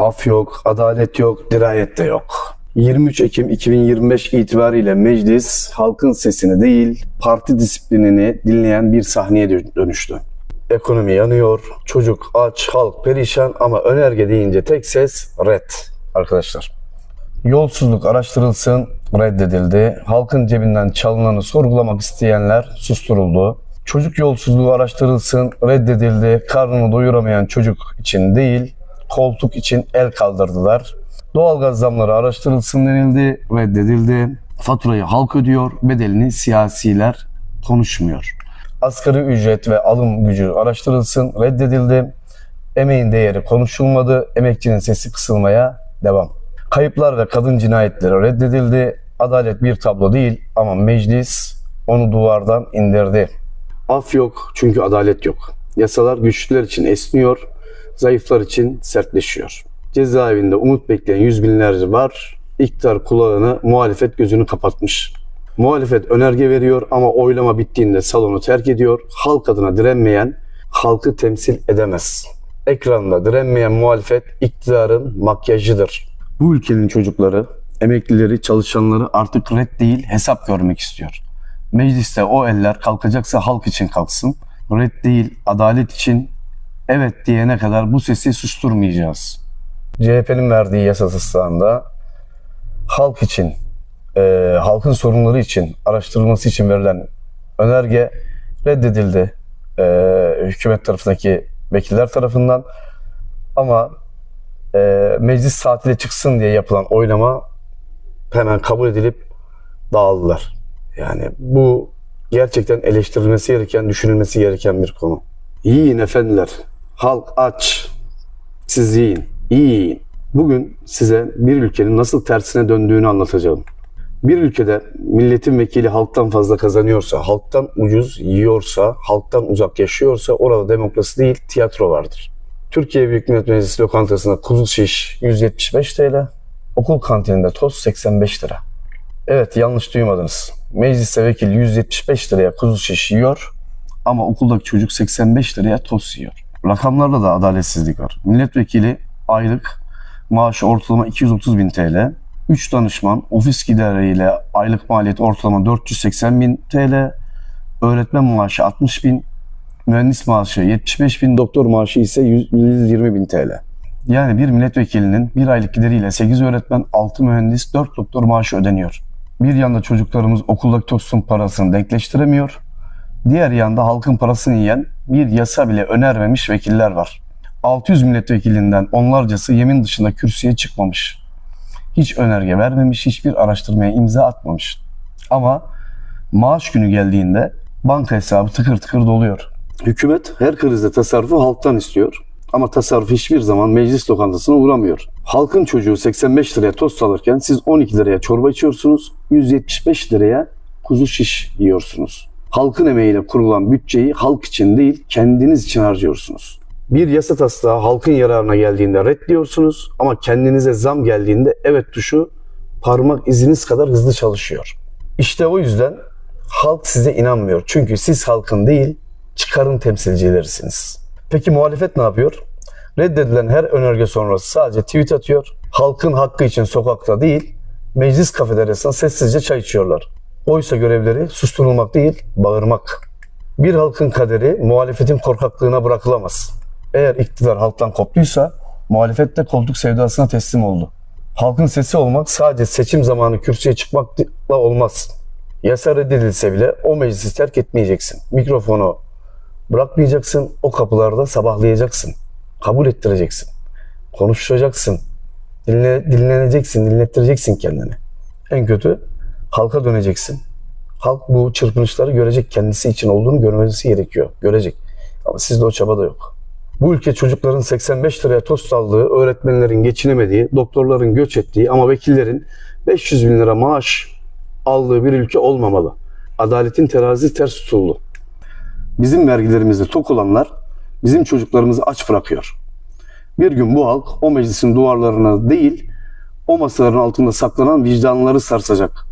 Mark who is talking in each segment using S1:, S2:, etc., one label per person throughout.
S1: Af yok, adalet yok, dirayet de yok. 23 Ekim 2025 itibariyle meclis halkın sesini değil parti disiplinini dinleyen bir sahneye dö- dönüştü. Ekonomi yanıyor, çocuk aç, halk perişan ama önerge deyince tek ses red arkadaşlar. Yolsuzluk araştırılsın reddedildi. Halkın cebinden çalınanı sorgulamak isteyenler susturuldu. Çocuk yolsuzluğu araştırılsın reddedildi. Karnını doyuramayan çocuk için değil, koltuk için el kaldırdılar. Doğalgaz zamları araştırılsın denildi, reddedildi. Faturayı halk ödüyor, bedelini siyasiler konuşmuyor. Asgari ücret ve alım gücü araştırılsın, reddedildi. Emeğin değeri konuşulmadı, emekçinin sesi kısılmaya devam. Kayıplar ve kadın cinayetleri reddedildi. Adalet bir tablo değil ama meclis onu duvardan indirdi. Af yok çünkü adalet yok. Yasalar güçlüler için esniyor, zayıflar için sertleşiyor. Cezaevinde umut bekleyen yüz binlerce var. İktidar kulağını, muhalefet gözünü kapatmış. Muhalefet önerge veriyor ama oylama bittiğinde salonu terk ediyor. Halk adına direnmeyen halkı temsil edemez. Ekranda direnmeyen muhalefet iktidarın makyajıdır. Bu ülkenin çocukları, emeklileri, çalışanları artık red değil hesap görmek istiyor. Mecliste o eller kalkacaksa halk için kalksın. Red değil adalet için evet diyene kadar bu sesi susturmayacağız. CHP'nin verdiği yasa taslağında halk için, e, halkın sorunları için, araştırılması için verilen önerge reddedildi e, hükümet tarafındaki vekiller tarafından. Ama e, meclis tatile çıksın diye yapılan oylama hemen kabul edilip dağıldılar. Yani bu gerçekten eleştirilmesi gereken, düşünülmesi gereken bir konu. Yiyin efendiler. Halk aç. Siz yiyin. İyi yiyin. Bugün size bir ülkenin nasıl tersine döndüğünü anlatacağım. Bir ülkede milletin vekili halktan fazla kazanıyorsa, halktan ucuz yiyorsa, halktan uzak yaşıyorsa orada demokrasi değil tiyatro vardır. Türkiye Büyük Millet Meclisi lokantasında kuzu şiş 175 TL, okul kantininde tost 85 lira. Evet yanlış duymadınız. Mecliste vekil 175 liraya kuzu şiş yiyor ama okuldaki çocuk 85 liraya tost yiyor. Rakamlarda da adaletsizlik var. Milletvekili aylık maaşı ortalama 230 bin TL. 3 danışman ofis gideriyle aylık maliyet ortalama 480 bin TL. Öğretmen maaşı 60 bin. Mühendis maaşı 75 bin. Doktor maaşı ise 100 120 bin TL. Yani bir milletvekilinin bir aylık gideriyle 8 öğretmen, 6 mühendis, 4 doktor maaşı ödeniyor. Bir yanda çocuklarımız okuldaki tostun parasını denkleştiremiyor. Diğer yanda halkın parasını yiyen bir yasa bile önermemiş vekiller var. 600 milletvekilinden onlarcası yemin dışında kürsüye çıkmamış. Hiç önerge vermemiş, hiçbir araştırmaya imza atmamış. Ama maaş günü geldiğinde banka hesabı tıkır tıkır doluyor. Hükümet her krizde tasarrufu halktan istiyor. Ama tasarruf hiçbir zaman meclis lokantasına uğramıyor. Halkın çocuğu 85 liraya tost alırken siz 12 liraya çorba içiyorsunuz, 175 liraya kuzu şiş yiyorsunuz. Halkın emeğiyle kurulan bütçeyi halk için değil kendiniz için harcıyorsunuz. Bir yasa taslağı halkın yararına geldiğinde reddiyorsunuz ama kendinize zam geldiğinde evet tuşu parmak iziniz kadar hızlı çalışıyor. İşte o yüzden halk size inanmıyor. Çünkü siz halkın değil çıkarın temsilcilerisiniz. Peki muhalefet ne yapıyor? Reddedilen her önerge sonrası sadece tweet atıyor. Halkın hakkı için sokakta değil, meclis kafeteryasında sessizce çay içiyorlar. Oysa görevleri susturulmak değil, bağırmak. Bir halkın kaderi muhalefetin korkaklığına bırakılamaz. Eğer iktidar halktan koptuysa muhalefet de koltuk sevdasına teslim oldu. Halkın sesi olmak sadece seçim zamanı kürsüye çıkmakla olmaz. Yasa reddedilse bile o meclisi terk etmeyeceksin. Mikrofonu bırakmayacaksın, o kapılarda sabahlayacaksın. Kabul ettireceksin. Konuşacaksın. Dinle, dinleneceksin, dinlettireceksin kendini. En kötü halka döneceksin. Halk bu çırpınışları görecek, kendisi için olduğunu görmesi gerekiyor. Görecek. Ama sizde o çaba da yok. Bu ülke çocukların 85 liraya tost aldığı, öğretmenlerin geçinemediği, doktorların göç ettiği ama vekillerin 500 bin lira maaş aldığı bir ülke olmamalı. Adaletin terazi ters tutuldu. Bizim vergilerimizde tok olanlar bizim çocuklarımızı aç bırakıyor. Bir gün bu halk o meclisin duvarlarına değil, o masaların altında saklanan vicdanları sarsacak.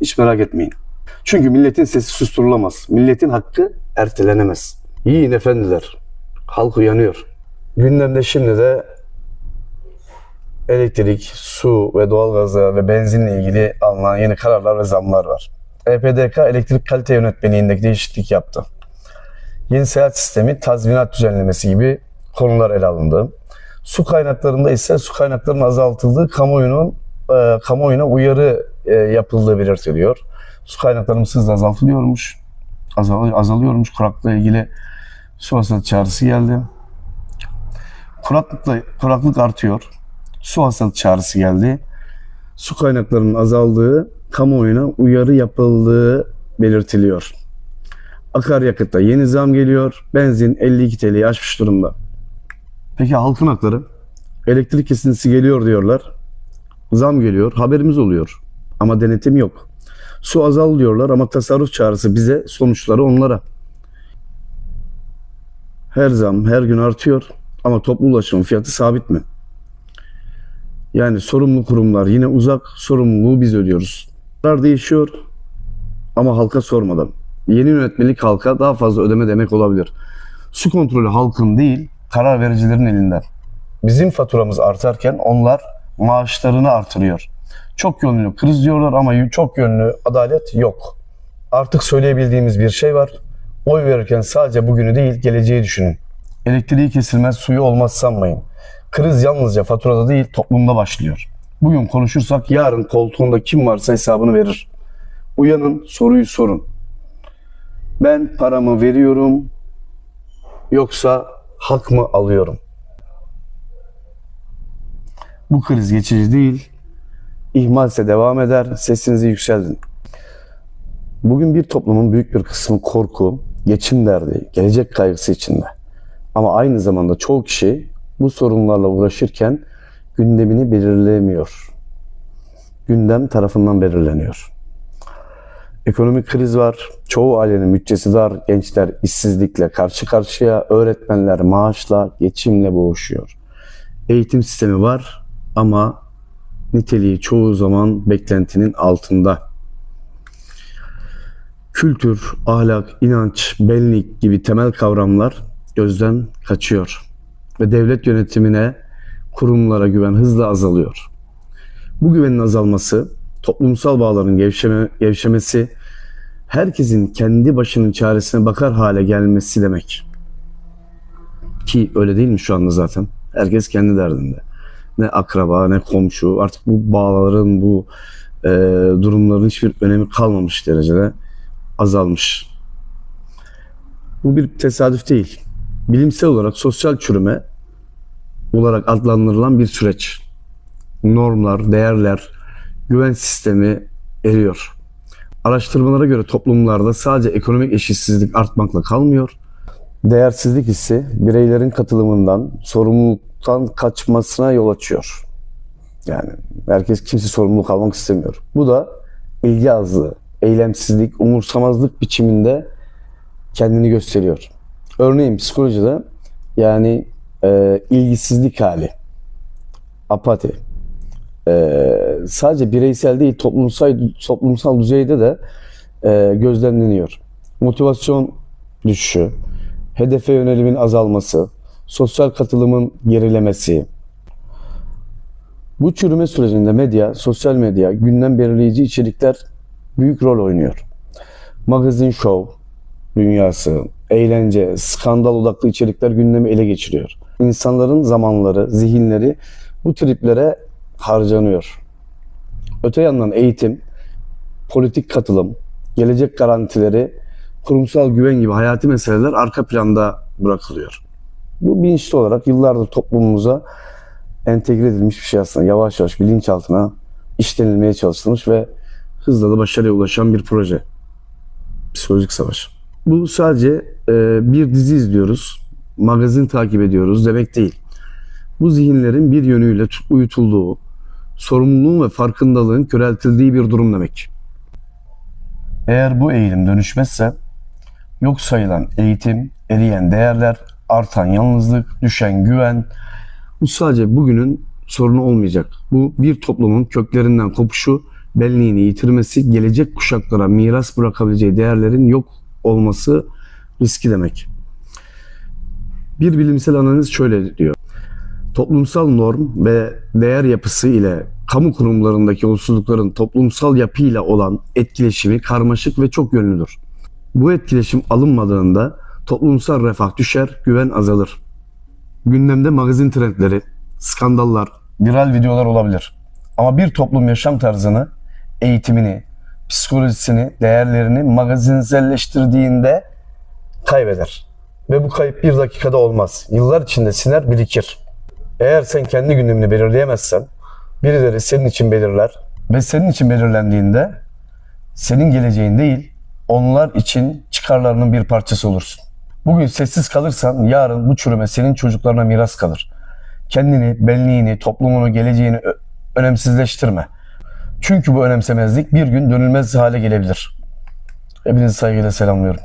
S1: Hiç merak etmeyin. Çünkü milletin sesi susturulamaz. Milletin hakkı ertelenemez. Yiyin efendiler. Halk uyanıyor. Gündemde şimdi de elektrik, su ve doğalgaza ve benzinle ilgili alınan yeni kararlar ve zamlar var. EPDK elektrik kalite yönetmeliğindeki değişiklik yaptı. Yeni seyahat sistemi tazminat düzenlemesi gibi konular ele alındı. Su kaynaklarında ise su kaynaklarının azaltıldığı kamuoyunun e, kamuoyuna uyarı yapıldığı belirtiliyor. Su kaynaklarımız hızla azaltılıyormuş. Azal, azalıyormuş. Kuraklıkla ilgili su hastalığı çağrısı geldi. Kuraklıkla, kuraklık artıyor. Su hastalığı çağrısı geldi. Su kaynaklarının azaldığı, kamuoyuna uyarı yapıldığı belirtiliyor. Akaryakıtta yeni zam geliyor. Benzin 52 TL'yi aşmış durumda. Peki halkın hakları? Elektrik kesintisi geliyor diyorlar. Zam geliyor. Haberimiz oluyor. Ama denetim yok. Su azal diyorlar ama tasarruf çağrısı bize sonuçları onlara. Her zam her gün artıyor ama toplu ulaşım fiyatı sabit mi? Yani sorumlu kurumlar yine uzak, sorumluluğu biz ödüyoruz. Karar değişiyor ama halka sormadan. Yeni yönetmelik halka daha fazla ödeme demek olabilir. Su kontrolü halkın değil, karar vericilerin elinden. Bizim faturamız artarken onlar maaşlarını artırıyor. Çok yönlü kriz diyorlar ama çok yönlü adalet yok. Artık söyleyebildiğimiz bir şey var. Oy verirken sadece bugünü değil geleceği düşünün. Elektriği kesilmez, suyu olmaz sanmayın. Kriz yalnızca faturada değil toplumda başlıyor. Bugün konuşursak yarın koltuğunda kim varsa hesabını verir. Uyanın, soruyu sorun. Ben paramı veriyorum yoksa hak mı alıyorum? Bu kriz geçici değil. İhmalse devam eder. Sesinizi yükseldin. Bugün bir toplumun büyük bir kısmı korku, geçim derdi, gelecek kaygısı içinde. Ama aynı zamanda çoğu kişi bu sorunlarla uğraşırken gündemini belirleyemiyor. Gündem tarafından belirleniyor. Ekonomik kriz var. Çoğu ailenin bütçesi dar. Gençler işsizlikle karşı karşıya. Öğretmenler maaşla, geçimle boğuşuyor. Eğitim sistemi var ama niteliği çoğu zaman beklentinin altında. Kültür, ahlak, inanç, benlik gibi temel kavramlar gözden kaçıyor ve devlet yönetimine, kurumlara güven hızla azalıyor. Bu güvenin azalması, toplumsal bağların gevşeme, gevşemesi, herkesin kendi başının çaresine bakar hale gelmesi demek. Ki öyle değil mi şu anda zaten? Herkes kendi derdinde. Ne akraba ne komşu artık bu bağların bu e, durumların hiçbir önemi kalmamış derecede azalmış. Bu bir tesadüf değil. Bilimsel olarak sosyal çürüme olarak adlandırılan bir süreç. Normlar, değerler, güven sistemi eriyor. Araştırmalara göre toplumlarda sadece ekonomik eşitsizlik artmakla kalmıyor. Değersizlik hissi bireylerin katılımından, sorumluluktan kaçmasına yol açıyor. Yani herkes kimse sorumluluk almak istemiyor. Bu da ilgi azlığı, eylemsizlik, umursamazlık biçiminde kendini gösteriyor. Örneğin psikolojide yani e, ilgisizlik hali, apati, e, sadece bireysel değil toplumsal toplumsal düzeyde de e, gözlemleniyor. Motivasyon düşüşü, hedefe yönelimin azalması, sosyal katılımın gerilemesi. Bu çürüme sürecinde medya, sosyal medya, gündem belirleyici içerikler büyük rol oynuyor. Magazin show dünyası, eğlence, skandal odaklı içerikler gündemi ele geçiriyor. İnsanların zamanları, zihinleri bu triplere harcanıyor. Öte yandan eğitim, politik katılım, gelecek garantileri, kurumsal güven gibi hayati meseleler arka planda bırakılıyor. Bu bilinçli olarak yıllardır toplumumuza entegre edilmiş bir şey aslında. Yavaş yavaş bilinçaltına işlenilmeye çalışılmış ve hızla da başarıya ulaşan bir proje. Psikolojik savaş. Bu sadece e, bir dizi izliyoruz, magazin takip ediyoruz demek değil. Bu zihinlerin bir yönüyle uyutulduğu, sorumluluğun ve farkındalığın köreltildiği bir durum demek. Eğer bu eğilim dönüşmezse yok sayılan eğitim, eriyen değerler, artan yalnızlık, düşen güven bu sadece bugünün sorunu olmayacak. Bu bir toplumun köklerinden kopuşu, benliğini yitirmesi, gelecek kuşaklara miras bırakabileceği değerlerin yok olması riski demek. Bir bilimsel analiz şöyle diyor. toplumsal norm ve değer yapısı ile kamu kurumlarındaki olumsuzlukların toplumsal yapıyla olan etkileşimi karmaşık ve çok yönlüdür. Bu etkileşim alınmadığında toplumsal refah düşer, güven azalır. Gündemde magazin trendleri, skandallar, viral videolar olabilir. Ama bir toplum yaşam tarzını, eğitimini, psikolojisini, değerlerini magazinselleştirdiğinde kaybeder. Ve bu kayıp bir dakikada olmaz. Yıllar içinde siner birikir. Eğer sen kendi gündemini belirleyemezsen birileri senin için belirler ve senin için belirlendiğinde senin geleceğin değil onlar için çıkarlarının bir parçası olursun. Bugün sessiz kalırsan yarın bu çürüme senin çocuklarına miras kalır. Kendini, benliğini, toplumunu, geleceğini önemsizleştirme. Çünkü bu önemsemezlik bir gün dönülmez hale gelebilir. Hepinizi saygıyla selamlıyorum.